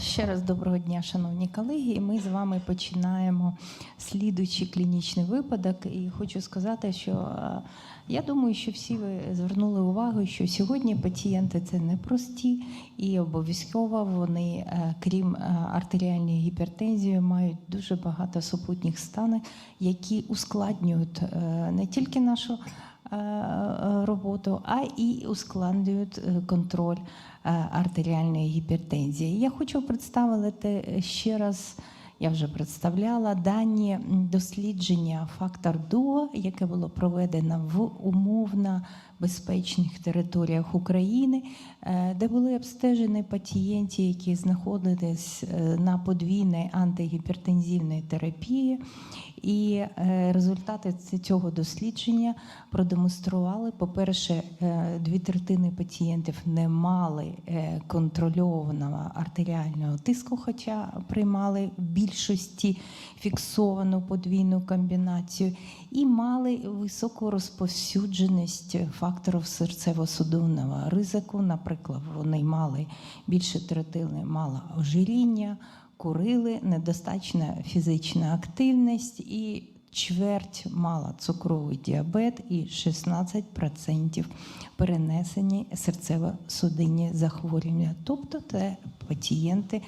Ще раз доброго дня, шановні колеги. Ми з вами починаємо слідуючий клінічний випадок. І хочу сказати, що я думаю, що всі ви звернули увагу, що сьогодні пацієнти це непрості, і обов'язково вони, е, крім е, артеріальної гіпертензії, мають дуже багато супутніх станів, які ускладнюють е, не тільки нашу е, е, роботу, а і ускладнюють е, контроль артеріальної гіпертензії. Я хочу представити ще раз. Я вже представляла дані дослідження фактор ДО, яке було проведено в умовно безпечних територіях України, е, де були обстежені пацієнти, які знаходились е, на подвійній антигіпертензивній терапії. І е, результати цього дослідження продемонстрували, по-перше, дві третини пацієнтів не мали контрольованого артеріального тиску, хоча приймали в більшості фіксовану подвійну комбінацію, і мали високу розповсюдженість факторів серцево-судинного ризику. Наприклад, вони мали більше третини мало ожиріння, курили, недостатня фізична активність і чверть мала цукровий діабет і 16% перенесені серцево-судинні захворювання. Тобто це пацієнти,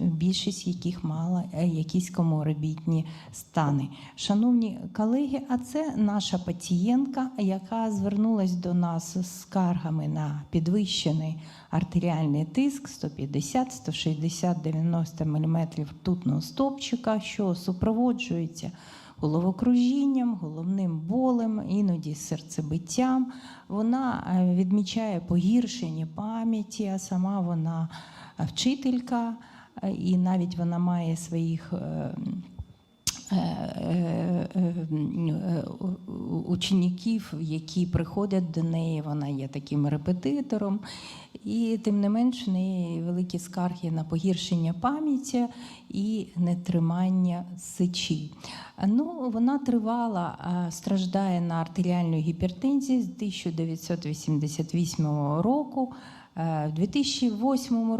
більшість яких мала е, якісь коморбідні стани. Шановні колеги, а це наша пацієнтка, яка звернулась до нас з скаргами на підвищений артеріальний тиск 150, 160, 90 мм ртутного стопчика, що супроводжується головокружінням, головним болем, іноді серцебиттям. Вона е, відмічає погіршення пам'яті, а сама вона е, вчителька, е, і навіть вона має своїх. учнів, які приходять до неї, вона є таким репетитором, і тим не менш неї великі скарги на погіршення пам'яті і нетримання сечі. Ну, вона тривала, страждає на артеріальну гіпертензію з 1988 року. Е, В 2008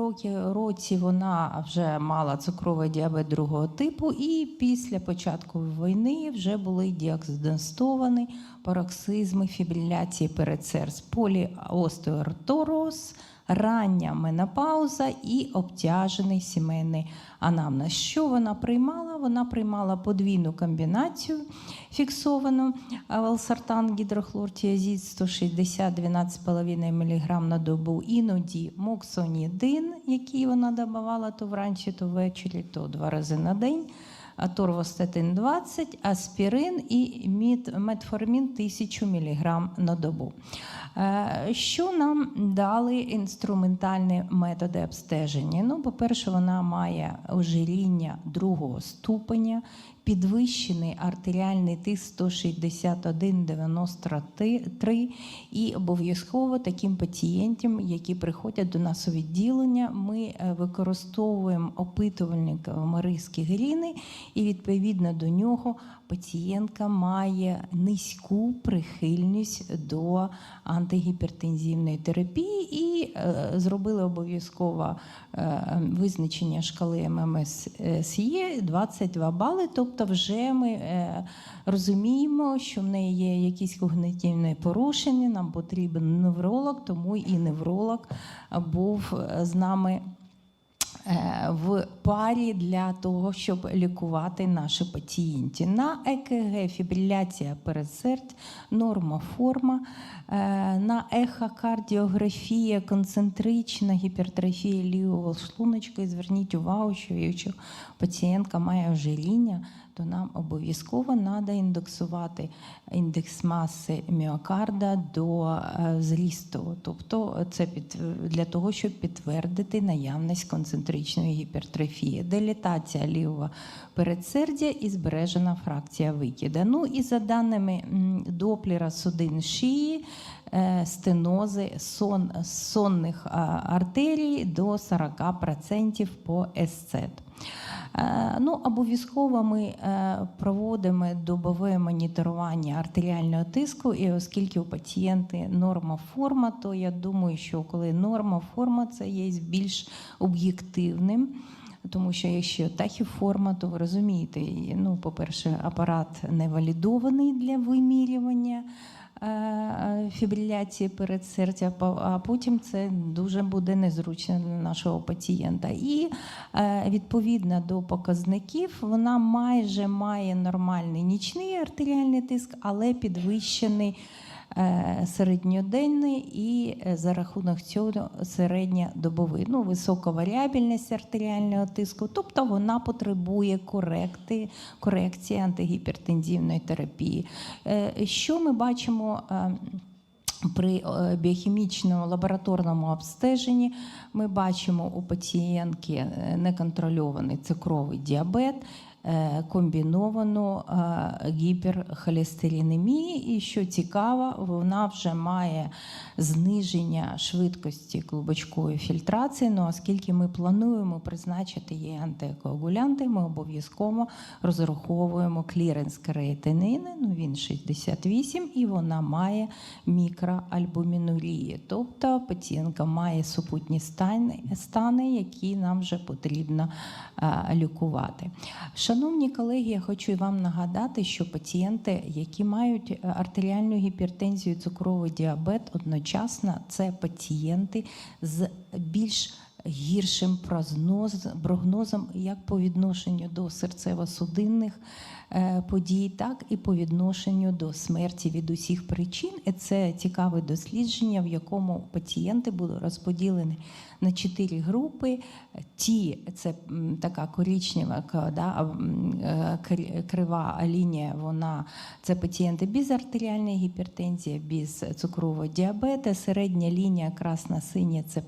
році, вона вже мала цукровий діабет другого типу, і після початку війни вже були діагностовані пароксизми фібриляції передсердь, поліостеоартроз, рання менопауза і обтяжений сімейний анамнез. Що вона приймала? Вона приймала подвійну комбінацію фіксовану валсартан, гідрохлортіазід 160 12,5 мг на добу, іноді моксонідин, який вона додавала то вранці, то ввечері, то два рази на день. А 20, аспірин і метформін 1000 мг на добу. Е, Що нам дали інструментальні методи обстеження? Ну, по-перше, вона має ожиріння другого ступеня, підвищений артеріальний тиск 161,93 і обов'язково таким пацієнтам, які приходять до нас у відділення, ми е, використовуємо опитувальник Марийські Гріни і відповідно до нього пацієнтка має низьку прихильність до антигіпертензивної терапії і е, зробили обов'язково е, визначення шкали ММСЄ 22 бали. Тобто, вже ми е, розуміємо, що в неї є якісь когнитивні порушення. Нам потрібен невролог, тому і невролог був е, з нами в парі для того, щоб лікувати наші пацієнти. На ЕКГ фібриляція передсердь, норма-форма, е, на ехокардіографія, концентрична гіпертрофія лівого шлуночка. І зверніть увагу, що якщо пацієнтка має ожиріння, то нам обов'язково треба індексувати індекс маси міокарда до е, зрісту. Тобто це під, для того, щоб підтвердити наявність концентричної гіпертрофії. Делітація лівого передсердя і збережена фракція викида. Ну і за даними м, доплера судин шиї, е, стенози сон, сонних артерій до 40% по СЦ. Е, Ну, обов'язково ми е, проводимо добове моніторування артеріального тиску, і оскільки у пацієнти норма форма, то я думаю, що коли норма форма, це є більш об'єктивним. Тому що якщо тахіформа, то ви розумієте, ну, по-перше, апарат не валідований для вимірювання фібриляції передсердя, а потім це дуже буде незручно для нашого пацієнта. І е, відповідно до показників, вона майже має нормальний нічний артеріальний тиск, але підвищений е, середньоденний і е, за рахунок цього середньодобовий. Ну, висока варіабельність артеріального тиску, тобто вона потребує коректи, корекції антигіпертензивної терапії. Е, Що ми бачимо? е, при е, біохімічному лабораторному обстеженні ми бачимо у пацієнтки е, неконтрольований цукровий діабет, е, комбіновану е, гіперхолестеринемію. І що цікаво, вона вже має зниження швидкості клубочкової фільтрації. Ну, оскільки ми плануємо призначити їй антикоагулянти, ми обов'язково розраховуємо кліренс креатинини, ну він 68, і вона має мікроальбумінурії. Тобто пацієнтка має супутні стани, стани які нам вже потрібно е, лікувати. Шановні колеги, я хочу вам нагадати, що пацієнти, які мають е, артеріальну гіпертензію, цукровий діабет, одночасно це пацієнти з більш гіршим прогнозом як по відношенню до серцево-судинних е, подій, так і по відношенню до смерті від усіх причин. І це цікаве дослідження, в якому пацієнти були розподілені на чотири групи. Ті, це така коричнева к- да, е, кри- крива лінія, вона це пацієнти без артеріальної гіпертензії, без цукрового діабету. Середня лінія красна-синя це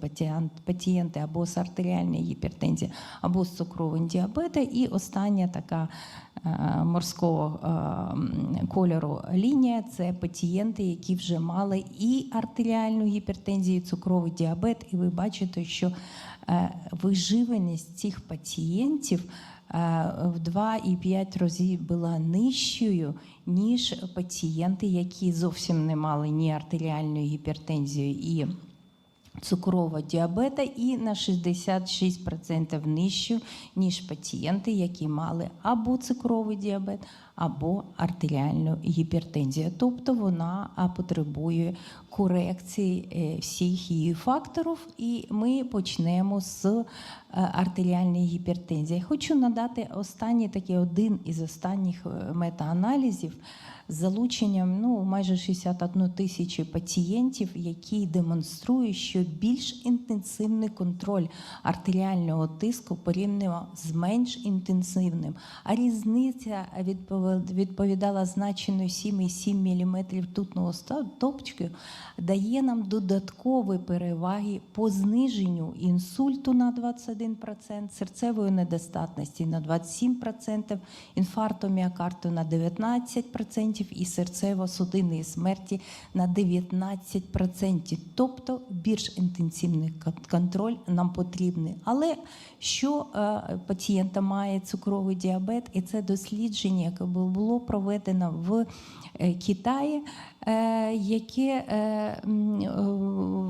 пацієнти або з артеріальною гіпертензією, або з цукровим діабетом. І остання така морського е, кольору лінія це пацієнти, які вже мали і артеріальну гіпертензію, і цукровий діабет. І ви бачите, що е, виживаність цих пацієнтів е, в 2,5 разів була нижчою, ніж пацієнти, які зовсім не мали ні артеріальної гіпертензії і цукрового діабета, і на 66% нижчу, ніж пацієнти, які мали або цукровий діабет, або артеріальну гіпертензію. Тобто вона потребує корекції е, всіх її факторів, і ми почнемо з е, артеріальної гіпертензії. Хочу надати останній такий один із останніх е, метааналізів залученням ну, майже 61 тисячі пацієнтів, які демонструють, що більш інтенсивний контроль артеріального тиску порівняно з менш інтенсивним. А різниця відпов- відповідала значенню 7,7 мм тутного стопчики, дає нам додаткові переваги по зниженню інсульту на 21%, серцевої недостатності на 27%, інфаркту міокарду на 19% і серцево-судинної смерті на 19%. Тобто більш інтенсивний контроль нам потрібний. Але що е, пацієнта має цукровий діабет, і це дослідження, яке було проведено в е, Китаї, е, яке, е,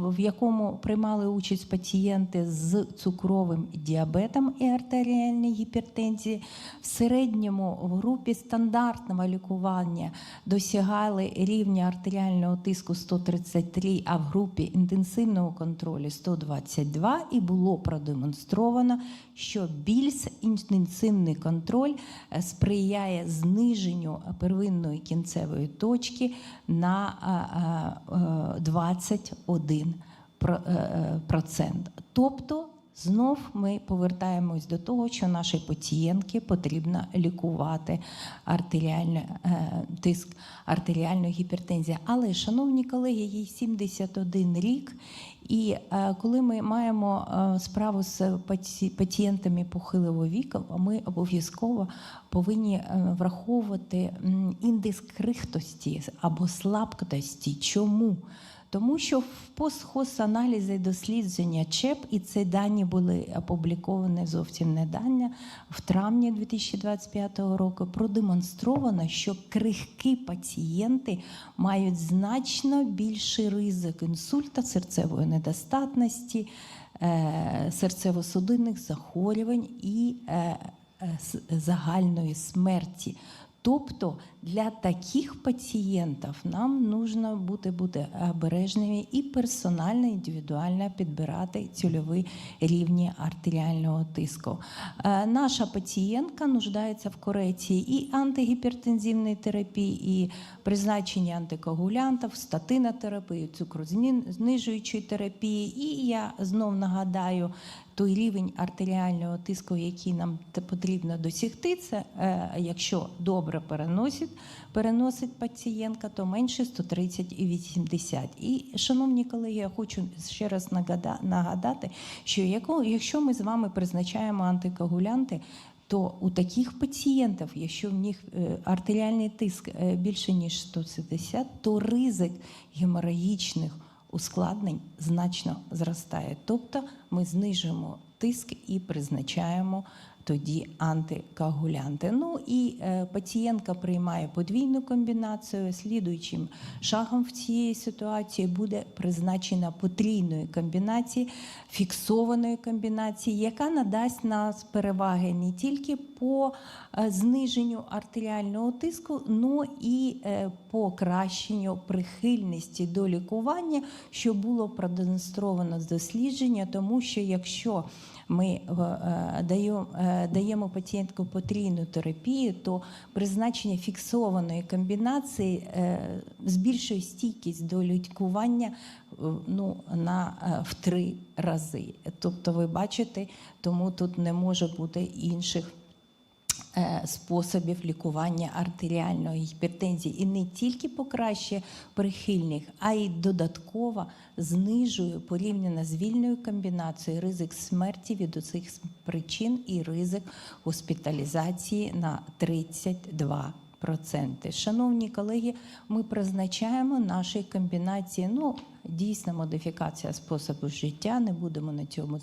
в якому приймали участь пацієнти з цукровим діабетом і артеріальною гіпертензією. В середньому в групі стандартного лікування досягали рівня артеріального тиску 133, а в групі інтенсивного контролю 122, і було продемонстровано, що більш інтенсивний контроль е, сприяє зниженню первинної кінцевої точки на а, а, е, 21 про- е, е, процент. Тобто Знов ми повертаємось до того, що нашій пацієнтки потрібно лікувати артеріальний е, тиск, артеріальну гіпертензію. Але, шановні колеги, їй 71 рік, і е, коли ми маємо е, справу з паці- пацієнтами похилого віку, ми обов'язково повинні враховувати індекс крихтості або слабкості. Чому? Тому що в постхозаналізі дослідження ЧЕП, і ці дані були опубліковані зовсім недавно, в травні 2025 року, продемонстровано, що крихкі пацієнти мають значно більший ризик інсульта, серцевої недостатності, е, серцево-судинних захворювань і е, е, загальної смерті. Тобто для таких пацієнтів нам нужно бути, бути обережними і персонально, індивідуально підбирати цільові рівні артеріального тиску. Е, Наша пацієнтка нуждається в корекції і антигіпертензивної терапії, і призначення антикоагулянтів, статинотерапії, цукрознижуючої терапії. І я знов нагадаю, той рівень артеріального тиску, який нам потрібно досягти, це е, якщо добре переносить, переносить пацієнтка, то менше 130 і 80. І, шановні колеги, я хочу ще раз нагада- нагадати, що якщо ми з вами призначаємо антикоагулянти, то у таких пацієнтів, якщо в них е, артеріальний тиск е, більше ніж 170, то ризик геморагічних ускладнень значно зростає. Тобто ми знижуємо тиск і призначаємо тоді антикоагулянти. Ну і е, пацієнтка приймає подвійну комбінацію. Слідуючим шагом в цій ситуації буде призначена потрійної комбінації, фіксованої комбінації, яка надасть нас переваги не тільки по е, зниженню артеріального тиску, но і е, покращенню прихильності до лікування, що було продемонстровано з дослідження, тому що якщо ми е, даємо, е, пацієнтку потрійну терапію, то призначення фіксованої комбінації е, збільшує стійкість до лікування ну, на, в три рази. Тобто, ви бачите, тому тут не може бути інших способів лікування артеріальної гіпертензії і не тільки покращує прихильних, а й додатково знижує порівняно з вільною комбінацією ризик смерті від усіх причин і ризик госпіталізації на 32%. Проценти. Шановні колеги, ми призначаємо наші комбінації. Ну, дійсна модифікація способу життя, не будемо на цьому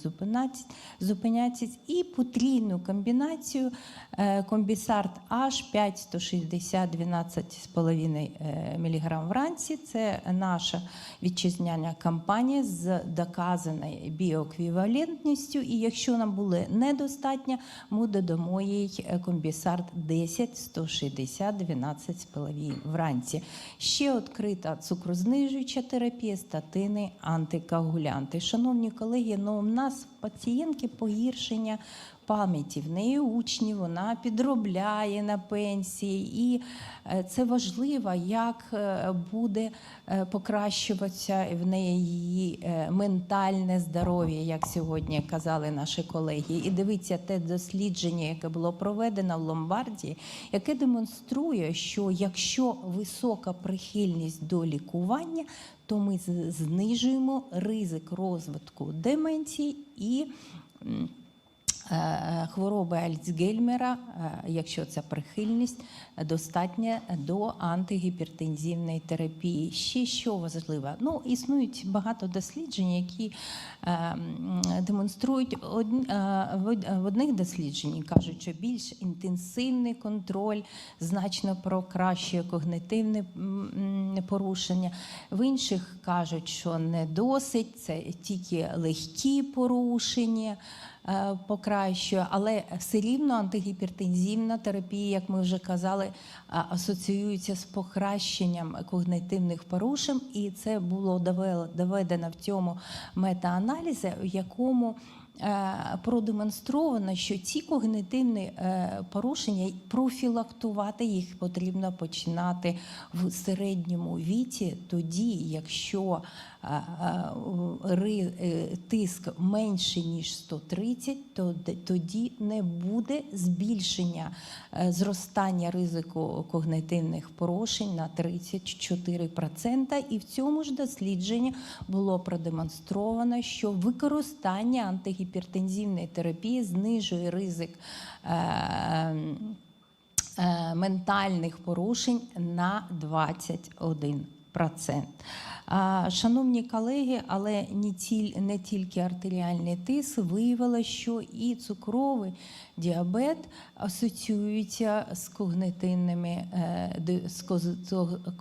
зупинятись. І потрійну комбінацію е, комбісарт H 5 160 12,5 мг вранці. Це наша вітчизняна кампанія з доказаною біоеквівалентністю. І якщо нам буде недостатньо, ми додамо їй комбісарт 10 160 12,5 вранці. Ще відкрита цукрознижуюча терапія, статини, антикоагулянти. Шановні колеги, ну у нас пацієнтки погіршення пам'яті, в неї учні, вона підробляє на пенсії, і е, це важливо, як е, буде е, покращуватися в неї її ментальне здоров'я, як сьогодні казали наші колеги. І дивіться те дослідження, яке було проведено в Ломбардії, яке демонструє, що якщо висока прихильність до лікування, то ми знижуємо ризик розвитку деменції і хвороби Альцгеймера, е, якщо ця прихильність достатня до антигіпертензивної терапії. Ще що важливо? Ну, існують багато досліджень, які е, демонструють е, в одних дослідженнях кажуть, що більш інтенсивний контроль значно покращує когнитивне порушення. В інших кажуть, що не досить, це тільки легкі порушення е, покращує, але все рівно антигіпертензивна терапія, як ми вже казали, асоціюється з покращенням когнитивних порушень, і це було доведено в цьому метааналізі, в якому е, продемонстровано, що ці когнитивні е, порушення профілактувати їх потрібно починати в середньому віці, тоді, якщо е, е, е, тиск менше ніж 130, то тоді не буде збільшення е, зростання ризику когнитивних порушень на 34%. І в цьому ж дослідженні було продемонстровано, що використання антигіпертензивної терапії знижує ризик. е, е, Ментальних порушень на 21%. Шановні колеги, але не, тіль, не тільки артеріальний тиск, виявилося, що і цукровий діабет асоціюється з когнитивними е, з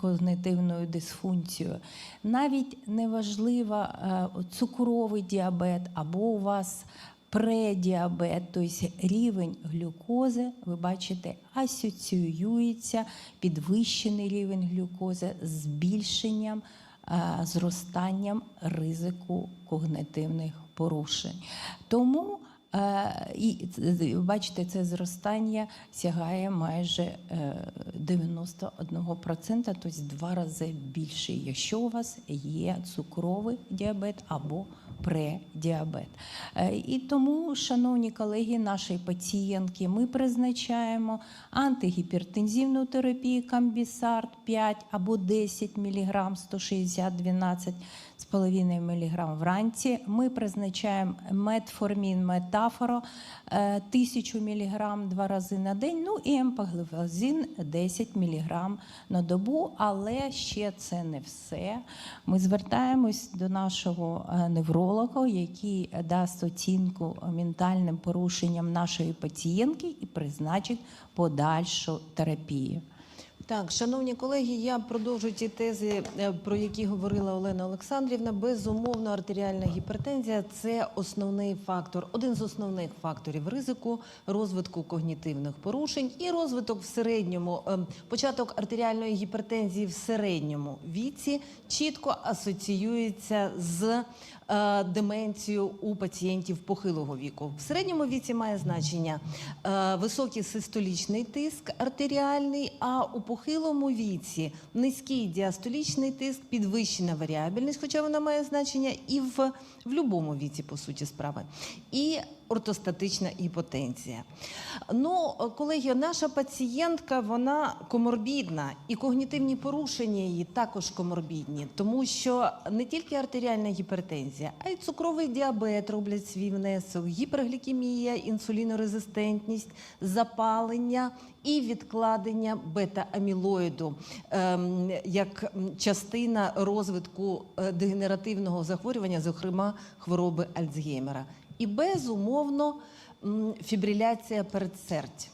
когнитивною дисфункцією. Навіть неважливо е, цукровий діабет або у вас предіабет, тобто рівень глюкози, ви бачите, асоціюється підвищений рівень глюкози з збільшенням, е, зростанням ризику когнитивних порушень. Тому і бачите, це зростання сягає майже е, 91%, тобто два рази більше, якщо у вас є цукровий діабет або предіабет. Е, І тому, шановні колеги, наші пацієнтки, ми призначаємо антигіпертензивну терапію камбісарт 5 або 10 мг 160 12 з половиною мг вранці. Ми призначаємо метформін, метафоро е, 1000 мг два рази на день, ну і емпаглифлозин 10 мг на добу, але ще це не все. Ми звертаємось до нашого е, невролога, який дасть оцінку ментальним порушенням нашої пацієнтки і призначить подальшу терапію. Так, шановні колеги, я продовжу ті тези, е, про які говорила Олена Олександрівна. Безумовно, артеріальна гіпертензія це основний фактор, один з основних факторів ризику розвитку когнітивних порушень і розвиток в середньому, е, початок артеріальної гіпертензії в середньому віці чітко асоціюється з е, деменцією у пацієнтів похилого віку. В середньому віці має значення е, високий систолічний тиск артеріальний, а у похилому віці низький діастолічний тиск, підвищена варіабельність, хоча вона має значення і в, в будь-якому віці, по суті справи. І ортостатична гіпотензія. Ну, колеги, наша пацієнтка вона коморбідна, і когнітивні порушення її також коморбідні, тому що не тільки артеріальна гіпертензія, а й цукровий діабет роблять свій внесок, гіперглікемія, інсулінорезистентність, запалення і відкладення бета-амілоїду ем, як частина розвитку е, дегенеративного захворювання, зокрема хвороби Альцгеймера. І безумовно фібриляція передсердь.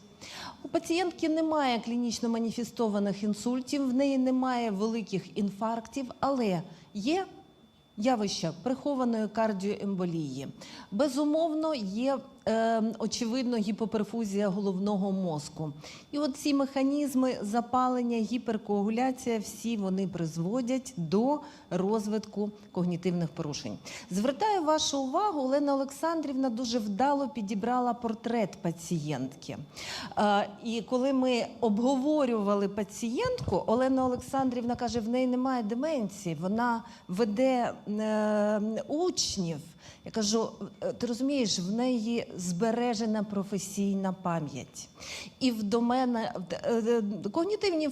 У пацієнтки немає клінічно маніфестованих інсультів, в неї немає великих інфарктів, але є явища прихованої кардіоемболії. Безумовно, є е, очевидно гіпоперфузія головного мозку. І от ці механізми запалення, гіперкоагуляція, всі вони призводять до розвитку когнітивних порушень. Звертаю вашу увагу, Олена Олександрівна дуже вдало підібрала портрет пацієнтки. Е, і коли ми обговорювали пацієнтку, Олена Олександрівна каже: в неї немає деменції, вона веде е, учнів. Я кажу, «Е, ти розумієш, в неї збережена професійна пам'ять. І в до мене е, е, когнітивні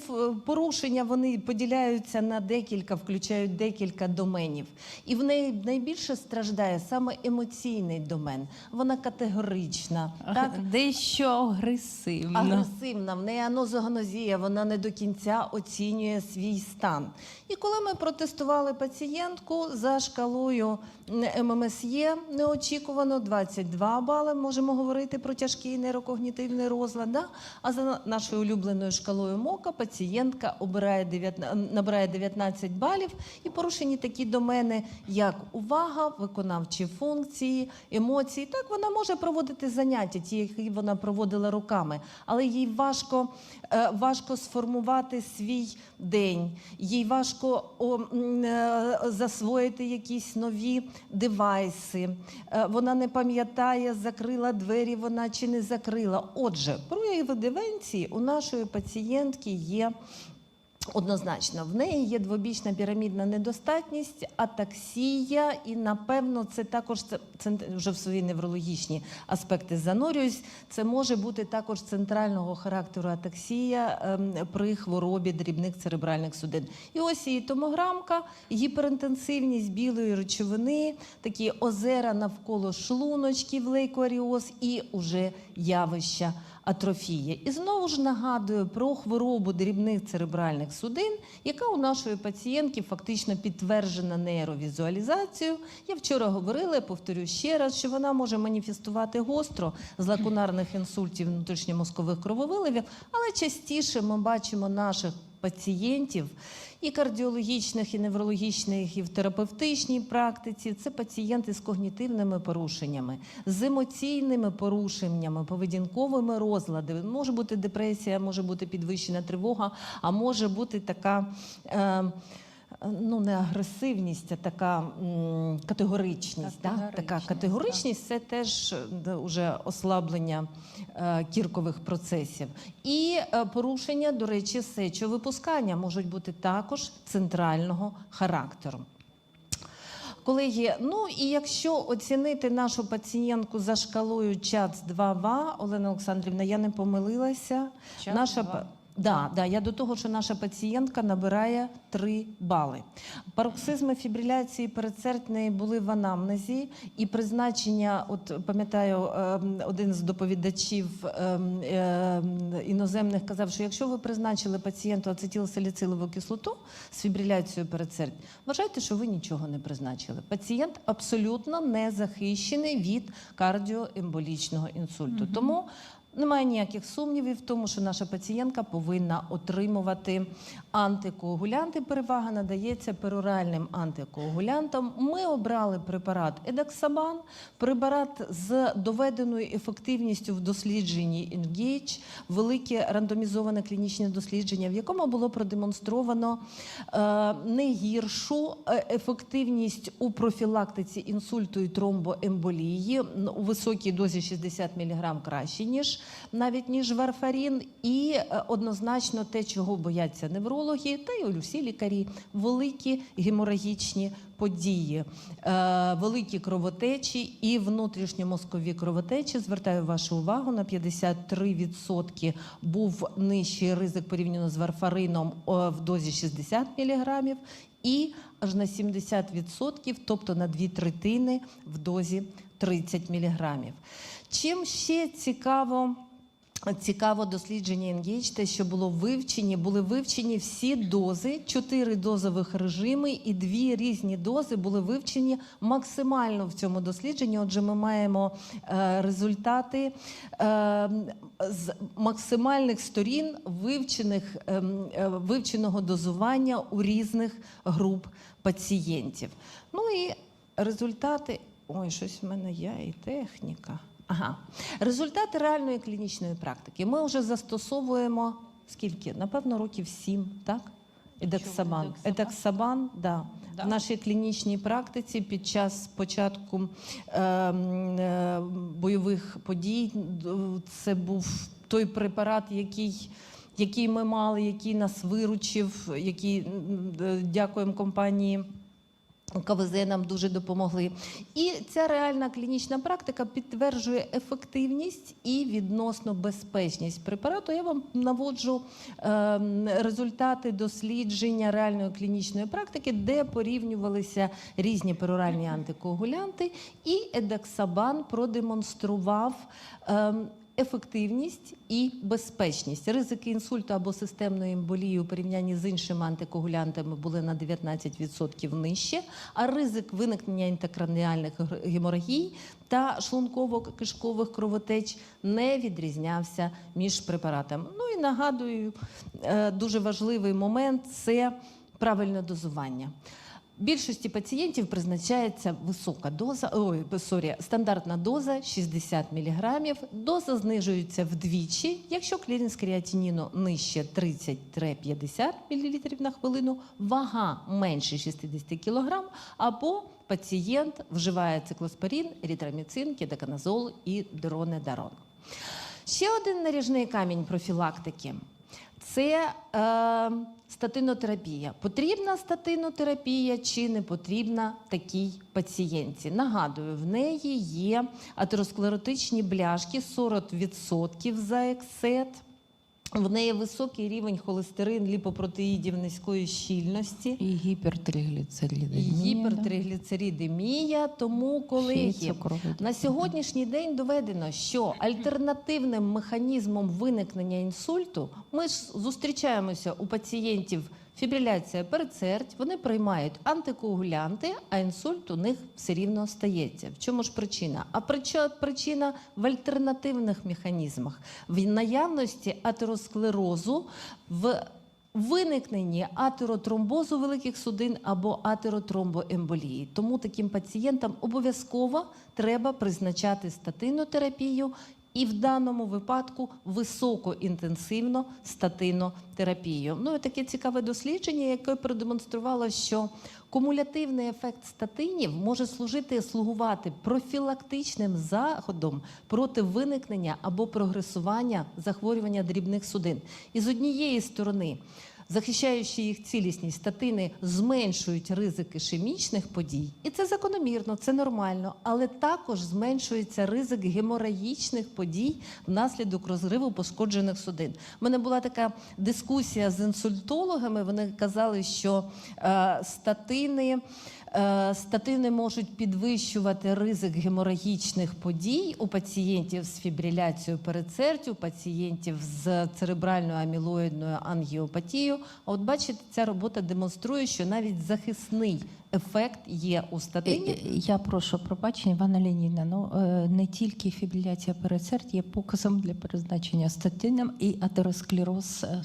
порушення вони поділяються на декілька, включають декілька доменів. І в неї найбільше страждає саме емоційний домен. Вона категорична. Так? Дещо агресивно. агресивна, в неї анозогонозія, вона не до кінця оцінює свій стан. І коли ми протестували пацієнтку за шкалою ММСЄ неочікувано 22 бали, можемо говорити про тяжкий нейрокогнітивний розлад. Да? А за нашою улюбленою шкалою МОКа пацієнтка обирає 19, набирає 19 балів і порушені такі домени, як увага, виконавчі функції, емоції. Так вона може проводити заняття, ті, які вона проводила роками, але їй важко, важко сформувати свій день, їй важко е, засвоїти якісь нові девайси. Е, Вона не пам'ятає, закрила двері вона чи не закрила. Отже, прояви девенції у нашої пацієнтки є. Однозначно, в неї є двобічна пірамідна недостатність, атаксія, і напевно це також це, вже в свої неврологічні аспекти занурююсь. Це може бути також центрального характеру атаксія ем, при хворобі дрібних церебральних судин. І ось її томограмка, гіперінтенсивність білої речовини, такі озера навколо шлуночків, лейкоаріоз і уже явища атрофія. І знову ж нагадую про хворобу дрібних церебральних X1, яка у нашої пацієнтки фактично підтверджена нейровізуалізацією. Я вчора говорила, я повторю ще раз, що вона може маніфестувати гостро з лакунарних інсультів внутрішньомозкових крововиливів, але частіше ми бачимо наших пацієнтів і кардіологічних, і неврологічних, і в терапевтичній практиці. Це пацієнти з когнітивними порушеннями, з емоційними порушеннями, поведінковими розладами. Може бути депресія, може бути підвищена тривога, а може бути така. Е, Ну, не агресивність, а така м, категоричність. Да? Така Категоричність, це теж е, да, уже ослаблення е, кіркових процесів. І е, порушення, до речі, сечовипускання можуть бути також центрального характеру. Колеги, ну і якщо оцінити нашу пацієнтку за шкалою ЧАЦ 2ВА, Олена Олександрівна, я не помилилася. ЧАЦ наша 2. Да, да, я до того, що наша пацієнтка набирає 3 бали. Пароксизми фібриляції передсердної були в анамнезі, і призначення, от пам'ятаю, ем, один з доповідачів ем, ем, іноземних казав, що якщо ви призначили пацієнту ацетилсаліцилову кислоту з фібриляцією передсердь, вважайте, що ви нічого не призначили. Пацієнт абсолютно не захищений від кардіоемболічного інсульту. Тому немає ніяких сумнівів в тому, що наша пацієнтка повинна отримувати антикоагулянти. Перевага надається пероральним антикоагулянтам. Ми обрали препарат Едаксабан, препарат з доведеною ефективністю в дослідженні Engage, велике рандомізоване клінічне дослідження, в якому було продемонстровано не гіршу е, ефективність у профілактиці інсульту і тромбоемболії у високій дозі 60 мг краще, ніж навіть ніж варфарін, і е, однозначно те, чого бояться неврологи, та й всі лікарі, великі геморагічні події, е, великі кровотечі і внутрішньомозкові кровотечі. Звертаю вашу увагу на 53% був нижчий ризик порівняно з варфарином в дозі 60 мг і аж на 70%, тобто на дві третини в дозі 30 мг. Чим ще цікаво? Цікаво дослідження Engage, те, що було вивчені, були вивчені всі дози, чотири дозових режими і дві різні дози були вивчені максимально в цьому дослідженні. Отже, ми маємо е, результати е, з максимальних сторін вивчених, ем, е, вивченого дозування у різних груп пацієнтів. Ну і результати. Ой, щось в мене є і техніка. Ага. Результати реальної клінічної практики. Ми вже застосовуємо скільки? Напевно, років сім, так? Едексабан. Едексабан? Да. В нашій клінічній практиці під час початку е, е, бойових подій це був той препарат, який. Який ми мали, який нас виручив, який е, дякуємо компанії КВЗ нам дуже допомогли. І ця реальна клінічна практика підтверджує ефективність і відносно безпечність препарату. Я вам наводжу е, результати дослідження реальної клінічної практики, де порівнювалися різні пероральні антикоагулянти, і Едексабан продемонстрував. Ефективність і безпечність. Ризики інсульту або системної емболії у порівнянні з іншими антикоагулянтами були на 19% нижче, а ризик виникнення інтракраніальних геморагій та шлунково-кишкових кровотеч не відрізнявся між препаратами. Ну і нагадую, е, дуже важливий момент це правильне дозування. Більшості пацієнтів призначається висока доза, ой, сорі, стандартна доза 60 мг. Доза знижується вдвічі, якщо клірінс креатиніну нижче 30-50 мл на хвилину, вага менше 60 кг, або пацієнт вживає циклоспорін, еритроміцин, кедоканазол і дронедарон. Ще один наріжний камінь профілактики це е, статинотерапія. Потрібна статинотерапія чи не потрібна такій пацієнті? Нагадую, в неї є атеросклеротичні бляшки 40% за ексет. В неї високий рівень холестерин, ліпопротеїдів низької щільності. І гіпертригліцеридемія. Гіпертриггліцеридемія. Тому, коли колеги, на сьогоднішній день доведено, що альтернативним механізмом виникнення інсульту ми ж зустрічаємося у пацієнтів. Фібриляція передсердь, вони приймають антикоагулянти, а інсульт у них все рівно стається. В чому ж причина? А причина в альтернативних механізмах, в наявності атеросклерозу, в виникненні атеротромбозу великих судин або атеротромбоемболії. Тому таким пацієнтам обов'язково треба призначати статинотерапію і в даному випадку високоінтенсивно статинотерапію. Ну і таке цікаве дослідження, яке продемонструвало, що кумулятивний ефект статинів може служити слугувати профілактичним заходом проти виникнення або прогресування захворювання дрібних судин. І з однієї сторони. Захищаючи їх цілісність, статини зменшують ризик ішемічних подій, і це закономірно, це нормально, але також зменшується ризик геморагічних подій внаслідок розриву пошкоджених судин. У мене була така дискусія з інсультологами. Вони казали, що е, статини. Е, Статини можуть підвищувати ризик геморагічних подій у пацієнтів з фібриляцією перецертю, пацієнтів з церебральною амілоїдною ангіопатією. А от бачите, ця робота демонструє, що навіть захисний ефект є у Е, статині. е, Я прошу пробачення, Івана Леніна. ну е, не тільки фібриляція передсердь є показом для призначення статином і атеросклероз е,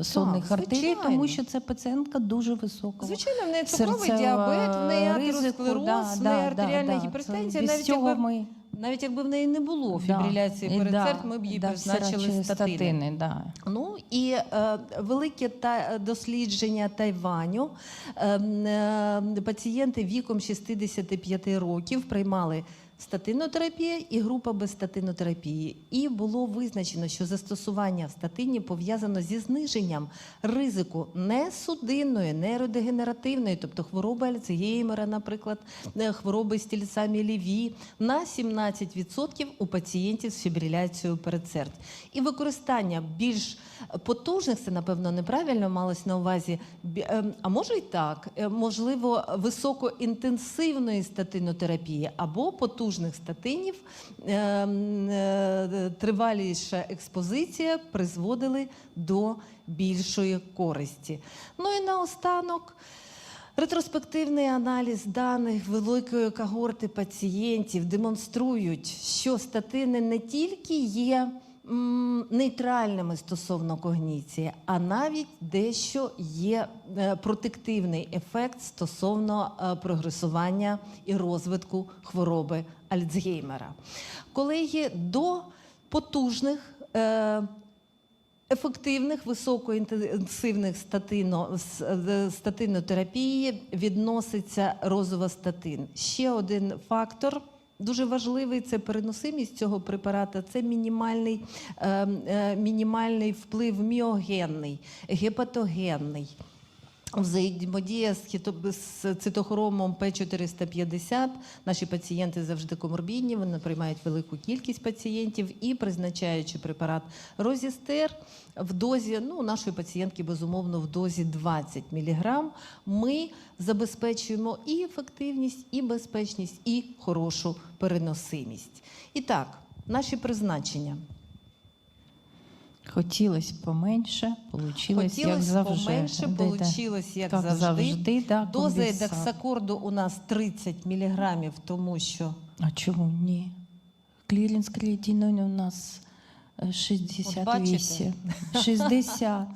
е, сонних артерій, тому що це пацієнтка дуже високого. Звичайно, в неї цукровий діабет, в неї атеросклероз, да, в неї артеріальна да, да. гіпертензія. Навіть цього якби, ми навіть якби в неї не було фібриляції да. перед да, ми б їй да, призначили статини. статини да. Ну і е, велике та дослідження Тайваню. Е, е, пацієнти віком 65 років приймали статинотерапія і група без статинотерапії. І було визначено, що застосування статинів пов'язано зі зниженням ризику несудинної, нейродегенеративної, тобто хвороби Альцгеймера, наприклад, е, хвороби стільцамі ліві на 17% у пацієнтів з фібриляцією передсердь. І використання більш потужних, це напевно неправильно малось на увазі. ем, А може й так, е, можливо, високоінтенсивної статинотерапії або потужних статинів, ем, е, триваліша експозиція призводили до більшої користі. Ну і наостанок. Ретроспективний аналіз даних великої когорти пацієнтів демонструють, що статини не тільки є нейтральними стосовно когніції, а навіть дещо є е, протективний ефект стосовно е, прогресування і розвитку хвороби Альцгеймера. Колеги, до потужних е, Ефективних високоінтенсивних статино, е, статинотерапії відноситься розовостатин. Ще один фактор дуже важливий це переносимість цього препарата. Це мінімальний, е, е, мінімальний вплив міогенний, гепатогенний. Взаємодія з, цитохромом П450. Наші пацієнти завжди коморбідні, вони приймають велику кількість пацієнтів і призначаючи препарат Розістер в дозі, ну, нашої пацієнтки, безумовно, в дозі 20 мг, ми забезпечуємо і ефективність, і безпечність, і хорошу переносимість. І так, наші призначення. Хотілося поменше, получилось як завжди. поменше, получилось як як завжди. завжди, да, Доза конденсат. едаксакорду у нас 30 міліграмів, тому що А чому ні? Клірінс креатинин у нас е, 68. 60.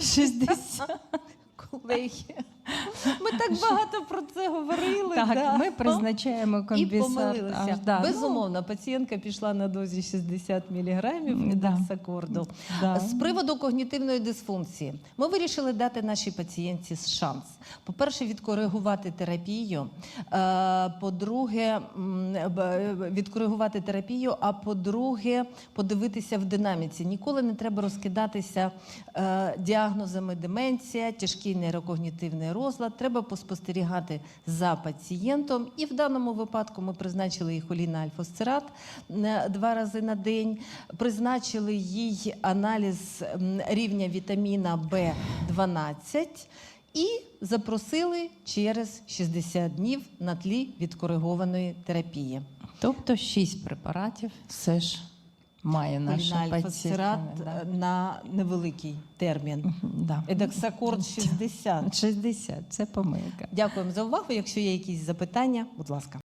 60. колеги. Ми так багато про це говорили. Так, да. ми призначаємо і помилилися. аж, да, ну, Безумовно, пацієнтка пішла на дозі 60 міліграмів Да. Да. З приводу когнітивної дисфункції ми вирішили дати нашій пацієнтці шанс. По-перше, відкоригувати терапію. Е, По-друге, відкоригувати терапію. А по-друге, подивитися в динаміці. Ніколи не треба розкидатися е, діагнозами деменція, тяжкий нейрокогнітивний розлад, треба поспостерігати за пацієнтом. І в даному випадку ми призначили їй холіна альфосцерат е, два рази на день, призначили їй аналіз рівня вітаміна В12 і запросили через 60 днів на тлі відкоригованої терапії. Тобто шість препаратів все ж має наша пацієнтка. е, на невеликий термін. Да. Едексакорд 60. 60, це помилка. Дякуємо за увагу. Якщо є якісь запитання, будь ласка.